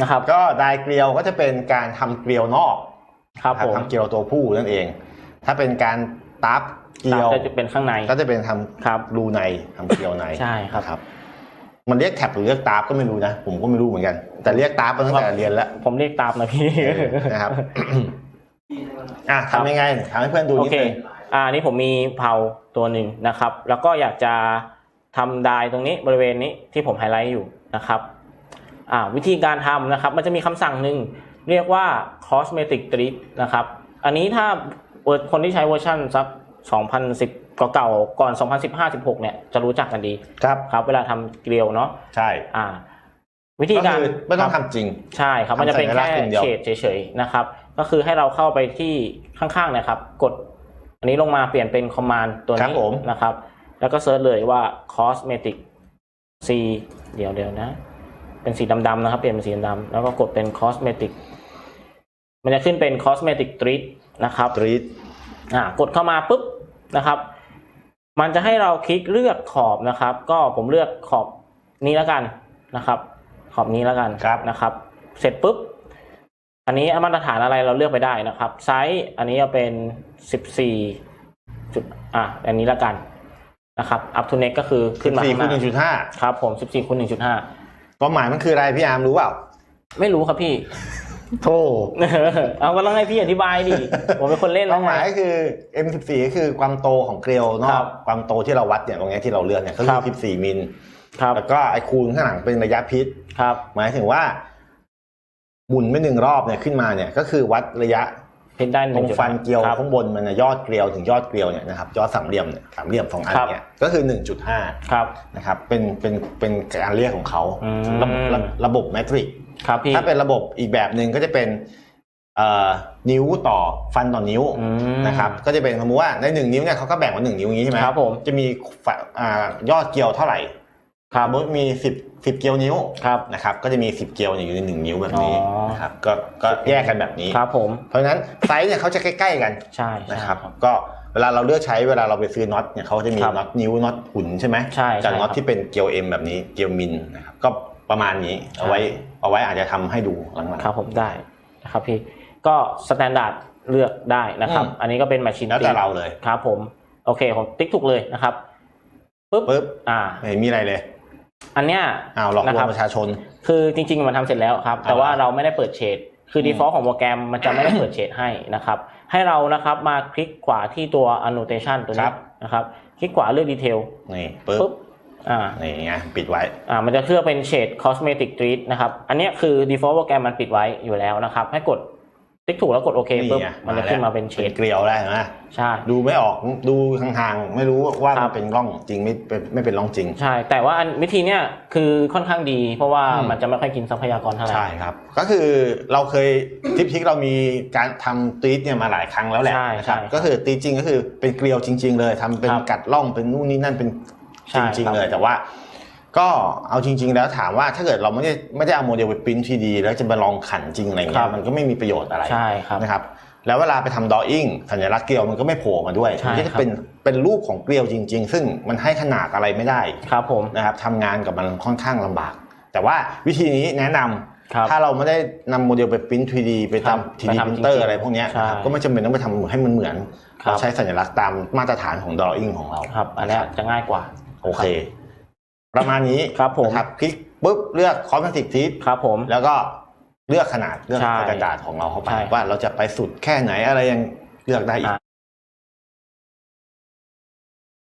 นะครับ ก็ไดเกลียวก็จะเป็นการทำเกลียวนอกครับผมทำเกลียวตัวผู้นั่นเอง ถ้าเป็นการตับเกลียวก็จะเป็นข้างในก็จะเป็นทำครับรูในทำเกลียวในใช่ครับนะครับ มันเรียกแท็บหรือเรียกตาบก็ไม่รู้นะ ผมก็ไม่รู้เหมือนกัน แต่เรียกตาบมาตั้งแต่เรียนแล้ว ผมเรียกตามนะพี่นะครับอะทำยังไงทำให้เพื่อนดูโอนิดเคนึงอ่าอันนี้ผมมีเผาตัวหนึ่งนะครับ แล้วก็อยากจะทำไดายตรงนี้บริเวณนี้ที่ผมไฮไลท์อยู่นะครับอ่า วิธีการทำนะครับ มันจะมีคำสั่งหนึ่งเรียกว่า cosmetic treat นะครับ อันนี้ถ้าเวอร์คนที่ใช้เวอร์ชันสัก2010เก่าๆก่อน 2015-16 เนี่ยจะรู้จักกันดีครับครับเวลาทำเกลียวเนาะใช่อ่าวิธีก็การคือไม่ต้องครับทำจริง ใช่ครับมันจะเป็นทำสัญลัแค่กษณ์อย่างเดียวเฉดเฉยๆนะครับ ก็คือให้เราเข้าไปที่ข้างๆเนะครับ กด อันนี้ลงมาเปลี่ยนเป็น command ตัวครับนี้ผมนะครับ แล้วก็เซิร์ชเลยว่า cosmetic c เดี๋ยวเดี๋ยวนะ เป็นสีดำๆนะครับ เปลี่ยนเป็นสีดำๆแล้วก็กดเป็น cosmetic มันจะขึ้นเป็น cosmetic treat นะครับตรีทอ่ากดเข้ามาปุ๊บนะครับ มันจะให้เราคลิกเลือกขอบนะครับ ก็ผมเลือกขอบนี้แล้วกันนะครับ ขอบนี้แล้วกันครับนะครับ เสร็จปุ๊บ อันนี้มาตรฐานอะไรเราเลือกไปได้นะครับ ไซส์อันนี้จะเป็นสิบสี่จุดอะอันนี้แล้วกันนะครับ up to next ก็คือขึ้นมาสี่ข้างหคูณหนึ่งจุน้าดห้าครับผมสิบสี่คูณหนึ่งจุดห้า ความหมายมันคืออะไรพี่อาร์มรู้เปล่า ไม่รู้ครับพี่โธ่เอาก็ต้องให้พี่อธิบายดิผมเป็นคนเล่นคแล้ววามไงหมายก็คือ M14 ก็คือความโตของเกลียวนอครักบความโตที่เราวัดเนี่ยตรงเนี้ยที่เราเลือกเนี่ยก็คคืรัอบ14 มิลครับแล้วก็ไอ้คูณข้างหลังเป็นระยะพิษครับหมายถึงว่าหมุนไปหนึ่งรอบเนี่ยขึ้นมาเนี่ยก็คือวัดระยะ เพนได้หตรนึ่งงจุดฟันเกลียวครับข้างบนมันนะยอดเกลียวถึงยอดเกลียวเนี่ยนะครับยอดสามเหลี่ยมเนี่ยสามเหลี่ยมสองอันครับเนี่ยก็คือ 1.5ครับนะครับเป็นเป็นเป็นการเรียกของเขาอืมระบบระระบบแมทริกครับพี่ถ้าเป็นระบบอีกแบบหนึ่งก็จะเป็นเอ่อนิ้วต่อฟันต่อนิ้วอืมนะครับก็จะเป็นสมมติว่าในหนึ่งนิ้วเนี่ยเขาก็แบ่งว่าหนึ่งนิ้วอย่างนี้ใช่ไหมครับผมจะมีฝาอ่ายอดเกลียวเท่าไหร่ ครับสมมติมีสิบสิบเกลียวนิ้วครับนะครับก็จะมีสิบเกลียวเนี่ยอยู่ในหนึ่งนิ้วแบบนี้อ๋อ นะครับก็ก็แยกกันแบบนี้ ครับผม เพราะฉะนั้นไซส์เนี่ยเขาจะใกล้ ๆ กันใช่ใช่ นะครับก็เวลาเราเลือกใช้เวลาเราไปซื้อน็อตเนี่ยเขาจะมีครับน็อตนิ้วน็อตหุ่นใช่ไหมใช่จากใช่น็อตครับที่เป็นเกลียวเอ็มแบบนี้เกลียวมินนะครับก็ประมาณนี้เอาไว้เอาไว้อาจจะทำให้ดูหลังๆครับผมได้นะครับพี่ก็สแตนดาร์ดเลือกได้นะครับ อืม อันนี้ก็เป็น Machine แล้วแต่ Tick เราเลยครับผม โอเคผมติ๊กถูกเลยนะครับปุ๊บปุ๊บอ่า ไม่เห็นมีอะไรเลย อันเนี้ยอ้าวหลอกลนะวครังบประชาชน คือจริงๆมันทำเสร็จแล้วครับ แต่ว่าเราไม่ได้เปิดเฉดคือม default ของโปรแกรมมันจะไม่ได้เปิดเฉดให้นะครับ ให้เรานะครับมาคลิกขวาที่ตัว annotation ตัวนี้นะครับคลิกขวาเลือก detail นี่ปุ๊บปุ๊บอ่านี่ไงปิดไว้อ่ามันจะเลือกเป็นเฉด cosmetic treat นะครับ อันเนี้ยคือ default โปรแกรมมันปิดไว้อยู่แล้วนะครับ ให้กด ติ๊กถูกแล้วกดโอเคนี่ปุ๊บไงมันจะขึ้นมาเป็นเฉดเกลียวได้เห็นไหมใช่ดูไม่ออกดูห่างๆไม่รู้ว่าครัมับนเป็นร่องจริงไม่เป็นไม่เป็นร่องจริง ใช่ แต่ว่าอันวิธีเนี้ยคือค่อนข้างดี เพราะว่าอืมมันจะไม่ค่อยกินทรัพยากรเท่าไหร่ใช่ครับ ก็คือเราเคยทิปทิกเรามีการทำตีดเนี่ยมาหลายครั้งแล้วแหละใช่นะครับใช่ก็คือตีดจริงก็คือเป็นเกลียวจริง ๆ เลยทำเป็นครับกัดร่องเป็นนู่นนี่นั่นเป็นใช่จริงครับๆเลยแต่ว่า ก็เอาจริง ๆ แล้วถามว่าถ้าเกิดเราไม่ได้ไม่ได้เอาโมเดลไปปริ้นทีดี แล้วจะมาลองขันจริงอะไรครัเงี้ยบมันก็ไม่มีประโยชน์อะไรใช่ครับนะครับแล้วเวลาไปทำดออิ่งสัญลักษณ์เกลียวมันก็ไม่โผล่มาด้วยใช่มันก็ครัจะบเป็นเป็นรูปของเกลียวจริง ๆ ซึ่งมันให้ขนาดอะไรไม่ได้ครับผมนะครับทำงานกับมันค่อนข้างลำบาก แต่ว่าวิธีนี้แนะนำครับถ้าเราไม่ได้นำโมเดลไปปริ้น 3D ไปครับทำ 3D ไปทำพิมพ์เตอจริร์งๆอะไรพวกเนี้ยใช่นะครับก็ไม่จำเป็นต้องไปทำให้มันเหมือนครับเราใช้สัญลักษณ์ตามมาตรฐานของ drawing ของเราครับอันเนี้ยจะง่ายกว่าโอเค ประมาณนี้ครับผมนะครับคลิกปุ๊บเลือก cosmetic tip ครับผมแล้วก็เลือกขนาดเลือกใช่สแตนดาร์ดของเราเข้าไปใช่ว่าเราจะไปสุดแค่ไหนอะไรยังเลือกได้อีกอะ